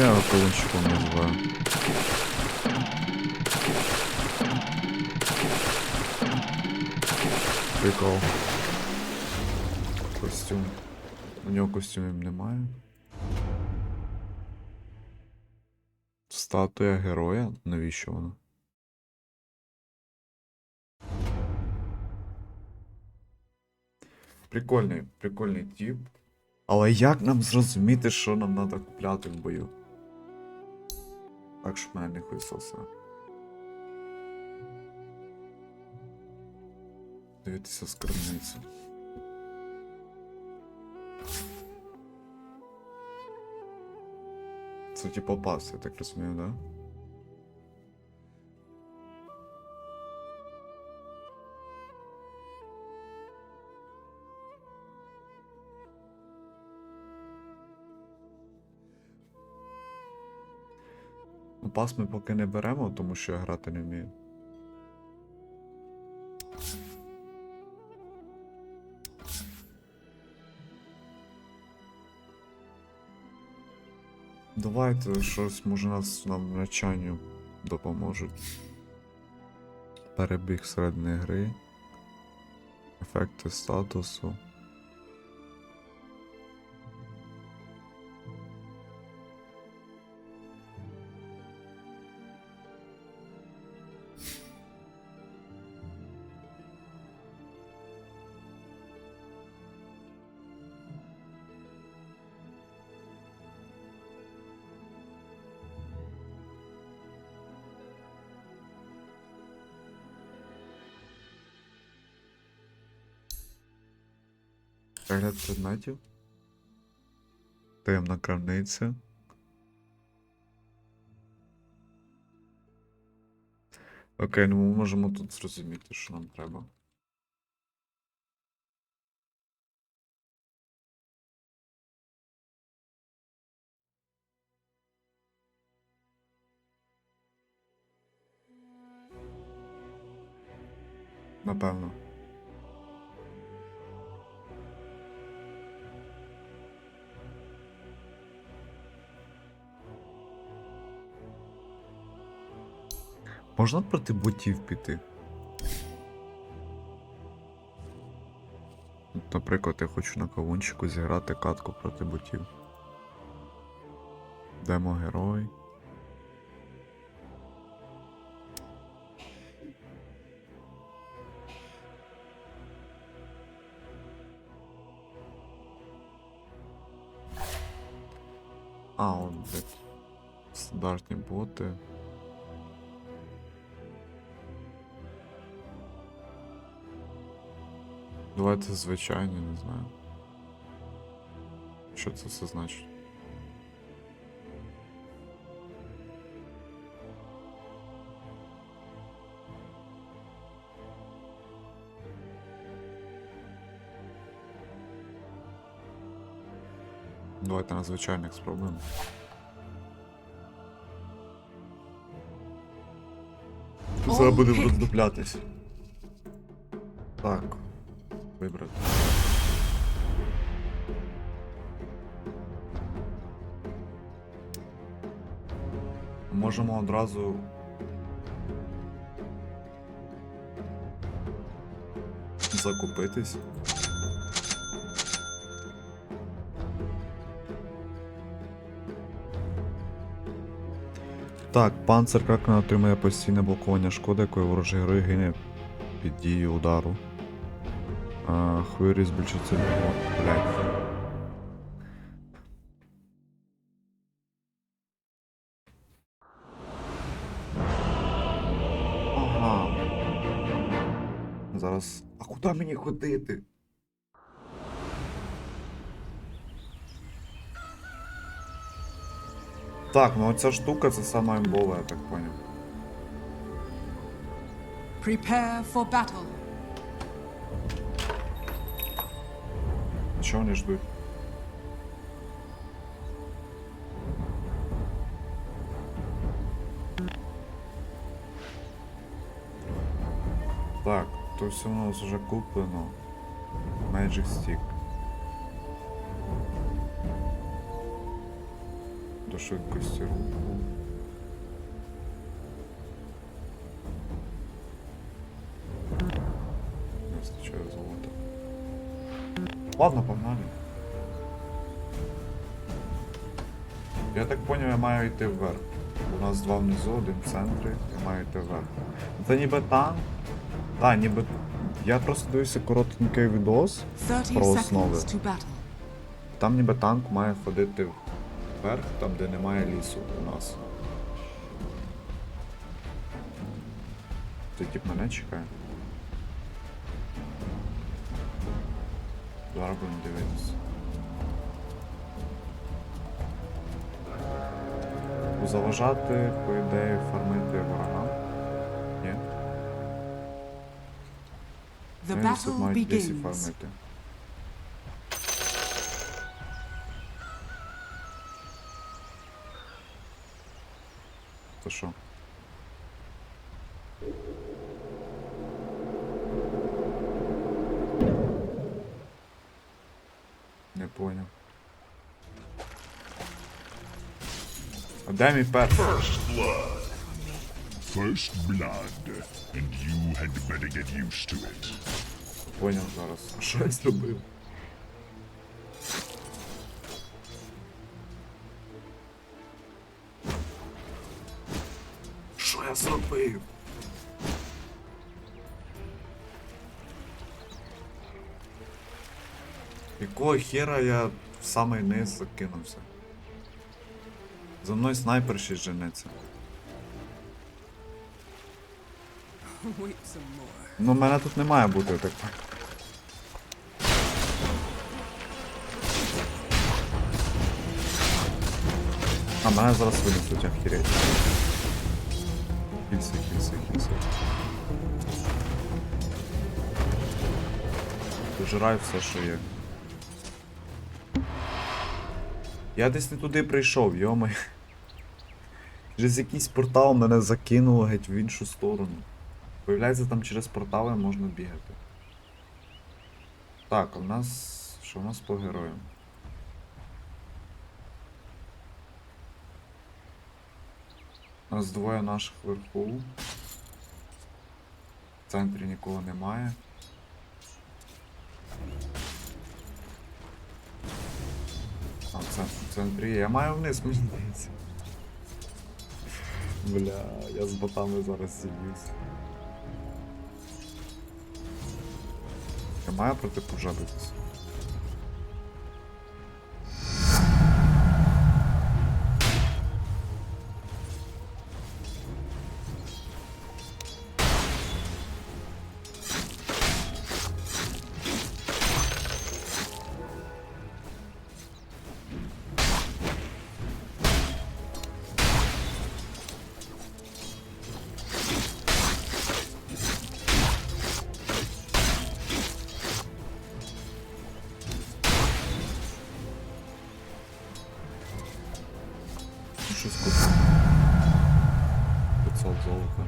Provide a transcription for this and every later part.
я його колончиком називаю? Прикол. Костюм. У нього костюмів немає. Статуя героя? Навіщо вона? Прикольний, прикольний тип. Але як нам зрозуміти, що нам треба купляти в бою? Так що в мене не. Дивитися скарбницю. Це типу пас, я так розумію, да? Пас ми поки не беремо, тому що я грати не вмію. Давайте щось, може нас нам навчанню допоможуть. Перебіг середини гри. Ефекти статусу. Перегляд предметів. Таємна крамниця. Окей, ну ми можемо тут зрозуміти, що нам треба. Напевно. Можна проти ботів піти? Наприклад, я хочу на кавунчику зіграти катку проти ботів. Демо герой. А, он, блядь. Стандартні боти. Давайте звичайні, не знаю. Що це все значить? Давайте на звичайних спробуємо. Зараз будемо роздуплятись. Так. Вибрати. Можемо одразу. Закупитись. Так, панцир Кракена отримує постійне блокування шкоди, якої ворожий герой гине під дією удару. А, хвилі збільшиться. О, блядь. Ага. Зараз. А куди мені ходити? Так, ну оця штука це сама імбова, я так поняв. Prepare for battle. А чого вони ждуть? Так, то все у нас вже куплено. Magic Stick. То швидкості руху. Ладно, погнали. Я так поняв, я маю йти вверх. У нас два внизу, один в центрі, я маю йти вверх. Це ніби танк. Так, ніби. Я просто дивився коротенький відос. 30 Про основи. Там ніби танк має ходити вверх, там де немає лісу у нас. Ти тип мене чекає. Зараз будемо дивитися. Заважати, по ідеї, фармити ворогам. Ні? The Вони тут battle мають десь і begins. фармити. То що? Понял. А де мій перс? First blood. First blood, and you had better get used to it. Поняв зараз. Що я зробив? Що я зробив? Якого хера я в самий низ закинувся? За мною снайпер ще more. Ну, мене тут не має бути так. А, мене зараз винесуть, охереть. Хільси, хільси, хільси. Пожираю все, що є. Я десь не туди прийшов, йомай. Через якийсь портал мене закинуло геть в іншу сторону. Виявляється, там через портали можна бігати. Так, в нас. Що в нас по героям? У нас двоє наших вверху. В центрі нікого немає. А Це є. Я маю вниз, мені здається. Бля, я з ботами зараз зіб'юсь. Я маю проти пужа. Щось купив. 500 золота.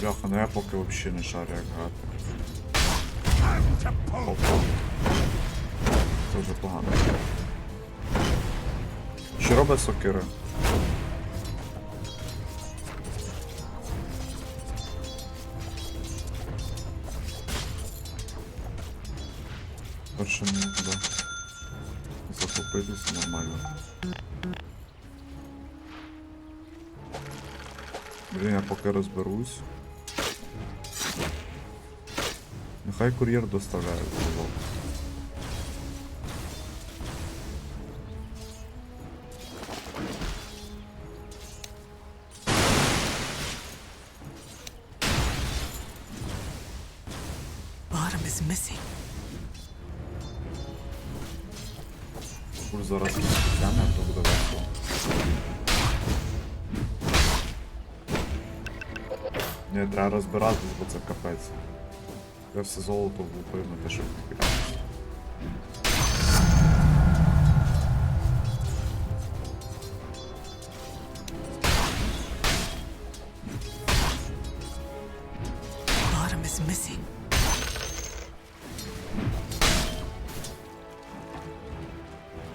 Бляха, ну я поки взагалі не шарю як грати. Опа. Це вже погано. Що робить сокира? Перше не да. Захопитися нормально. Блін, я поки розберусь. Нехай кур'єр доставляє було. Bottom is missing. Кур зараз тягне, то буде весело. Ні, треба розбиратись, бо це капець. Я все золото влупив на те, щоб не. Bottom is missing.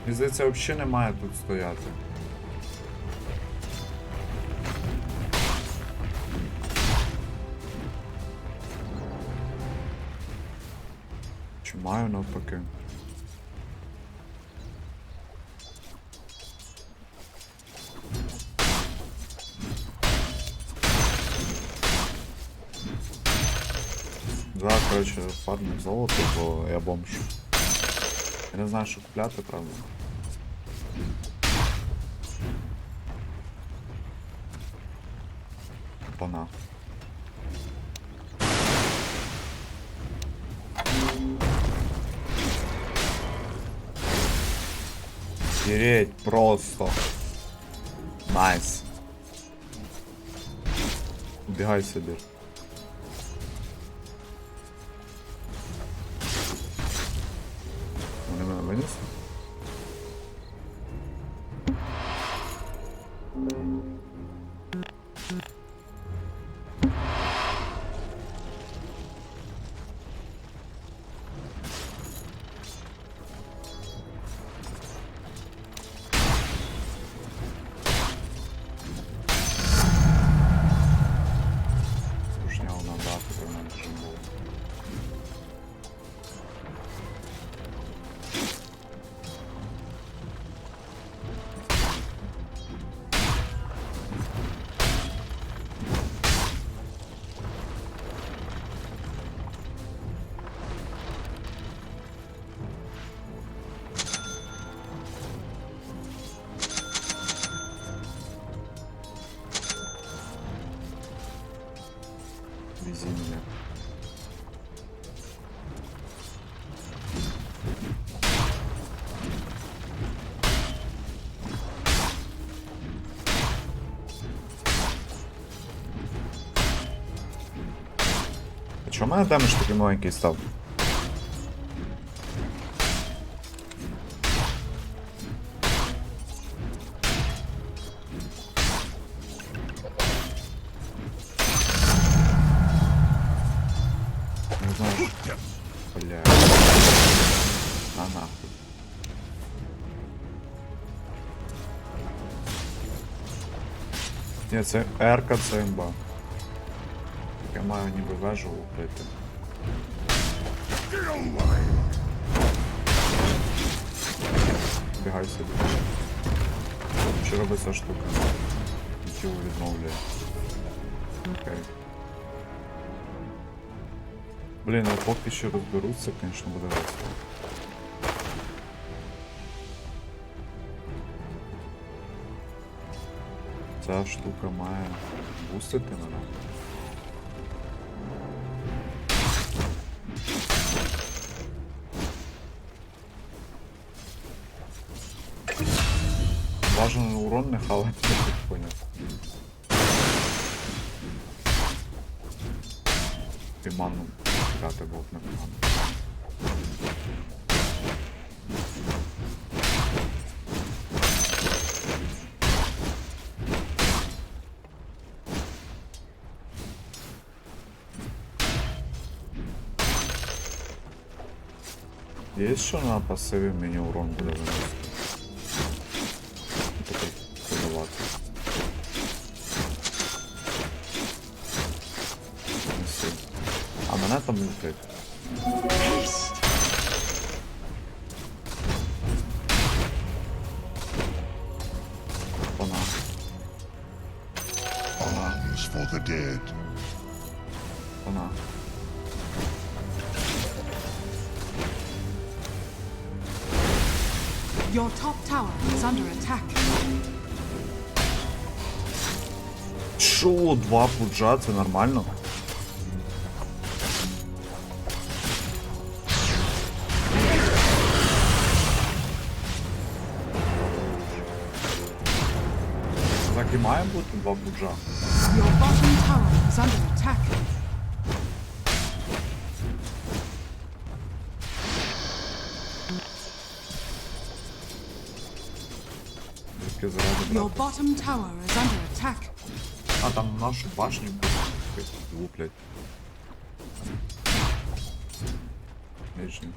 Мені здається, взагалі не тут стояти. Чи маю навпаки? Да, короче, фармим золото, бо я бомж. Я не знаю, що купляти, правда. Пана. Тереть просто. Найс. Убегай себе. Вони мене винесли? А чому в мене демедж такий маленький став? Не знаю, що... Бля. А нахуй. Ні, це Ерка, це імба. Маю ніби вежу укрити. Бігай собі. Що робить ця штука? Тіло відновлює. Окей. Блін, а поки що розберуться, звісно, буде весело. Ця штука має бустити мене. Бажано урон не хавати, я так поняв. І ману дати був непогано. Є що на пасиві мені урон буде виносити? Мене там летить. Вона. Вона. Arms for the dead. Вона. Your top tower is under attack. Шо, два пуджа, це нормально? Так і має бути два пуджа. Your bottom tower is under attack. Тільки заради Your брати. bottom tower is under attack. А там нашу башню луплять. Нижню.